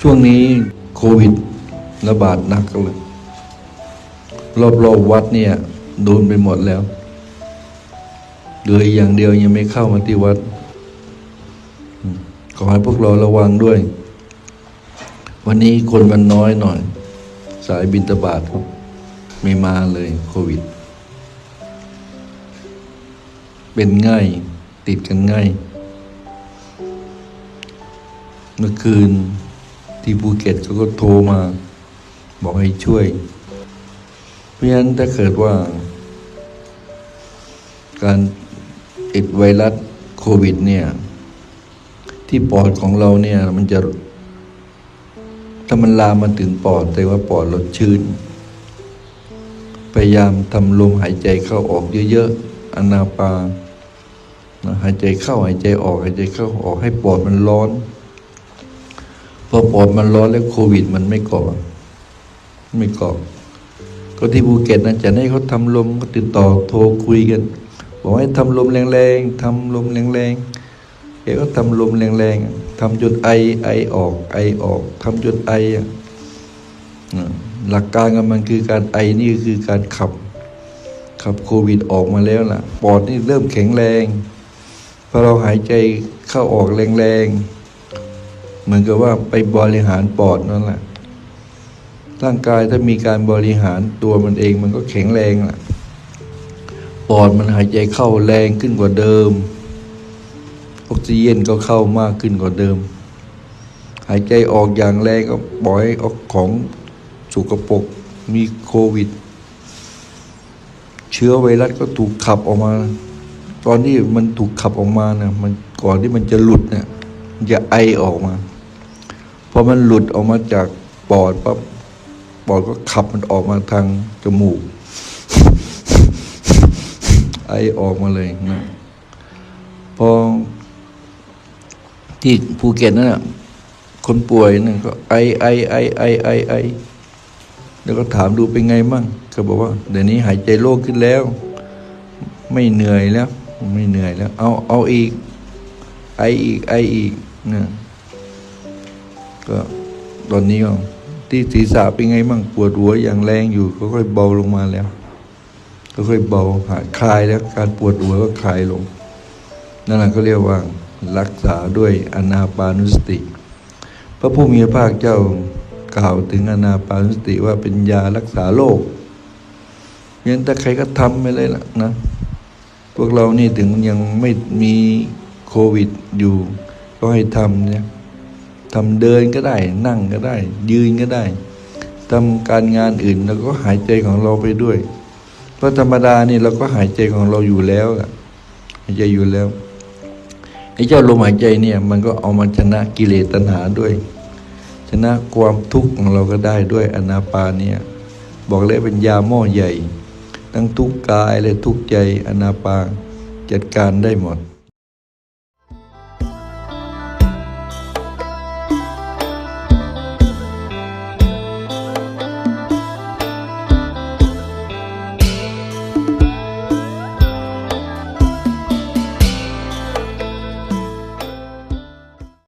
ช่วงนี้โควิดระบาดหนักเลยรอบๆวัดเนี่ยโดนไปหมดแล้วเหลืออย่างเดียวยังไม่เข้ามาที่วัด ขอให้พวกเราระวังด้วย วันนี้คนมันน้อยหน่อย สายบินตบาทครับ ไม่มาเลยโควิด เป็นง่าย ติดกันง่าย เมื่อคืน ที่ภูเก็ตเขาก็โทรมา บอกให้ช่วย เพราะฉะนั้นถ้าเกิดว่า การติดไวรัสโควิด เนี่ย ที่ปอดของเราเนี่ย มันจะ ถ้ามันลามมาถึงปอดแต่ว่าปอดเราชื้น พยายามทำลมหายใจเข้าออกเยอะๆอนาปาหายใจเข้าหายใจออกหายใจเข้าออกให้ปอดมันร้อน พอปอดมันร้อนแล้วโควิด มันไม่ก่อไม่ก่อก็ที่ภูเก็ตนะจะให้เขาทำลมก็ติดต่อโทรคุยกันบอกให้ทำลมแรงๆทำลมแรงๆแกก็ทำลมแรงๆทำจนไอไอออก ไอออกทำจนไออะหลักการของมันคือการไอนี่คือการขับ ขับโควิดออกมาแล้วล่ะ ปอดนี่เริ่มแข็งแรงพอเราหายใจเข้าออกแรงๆ เหมือนกับว่าไปบริหารปอดนั่นแหละร่างกายถ้ามีการบริหารตัวมันเองมันก็แข็งแรงล่ะ ปอดมันหายใจเข้าแรงขึ้นกว่าเดิม ออกซิเจนก็เข้ามากขึ้นกว่าเดิม หายใจออกอย่างแรงก็ปล่อยออกของสุกปกมีโควิด เชื้อไวรัสก็ถูกขับออกมา ตอนที่มันถูกขับออกมานะมันก่อนที่มันจะหลุดเนี่ยจะไอออกมา พอมันหลุดออกมาจากปอดปั๊บปอดก็ขับมันออกมาทางจมูก ไอออกมาเลยนะพอที่ภูเก็ตนั่นน่ะคนป่วยนั่นก็ไอไอไอไอไอไอแล้วก็ถามดูเป็นไงมั่งก็บอกว่าเดี๋ยวนี้หายใจโล่งขึ้นแล้ว ไม่เหนื่อยแล้ว ไม่เหนื่อยแล้ว เอาเอาอีก ไออีกไออีกนะ ก็ตอนนี้ก็ที่ศีรษะเป็นไงมั่งปวดหัวอย่างแรงอยู่ก็ค่อยเบาลงมาแล้ว ก็ค่อยเบาหายคลายแล้วการปวดหัวก็คลายลงนั่นแหละก็เรียกว่ารักษาด้วยอนาปานุสติ พระผู้มีพระภาคเจ้ากล่าวถึงอนาปานุสติว่าเป็นยารักษาโรคยังแต่ใครก็ทำไปเลยล่ะนะ พวกเรานี่ถึงยังไม่มีโควิดอยู่ ก็ให้ทำเนี่ย ทำเดินก็ได้ นั่งก็ได้ ยืนก็ได้ทำการงานอื่นแล้วก็หายใจของเราไปด้วย เพราะธรรมดานี่เราก็หายใจของเราอยู่แล้วหายใจอยู่แล้วไอ้เจ้าลมหายใจเนี่ย มันก็เอามาชนะกิเลสตัณหาด้วย ชนะความทุกข์ของเราก็ได้ด้วยอนาปาเนี่ย บอกเลยเป็นยาหม้อใหญ่ ทั้งทุกกายและทุกใจอนาปาจัดการได้หมด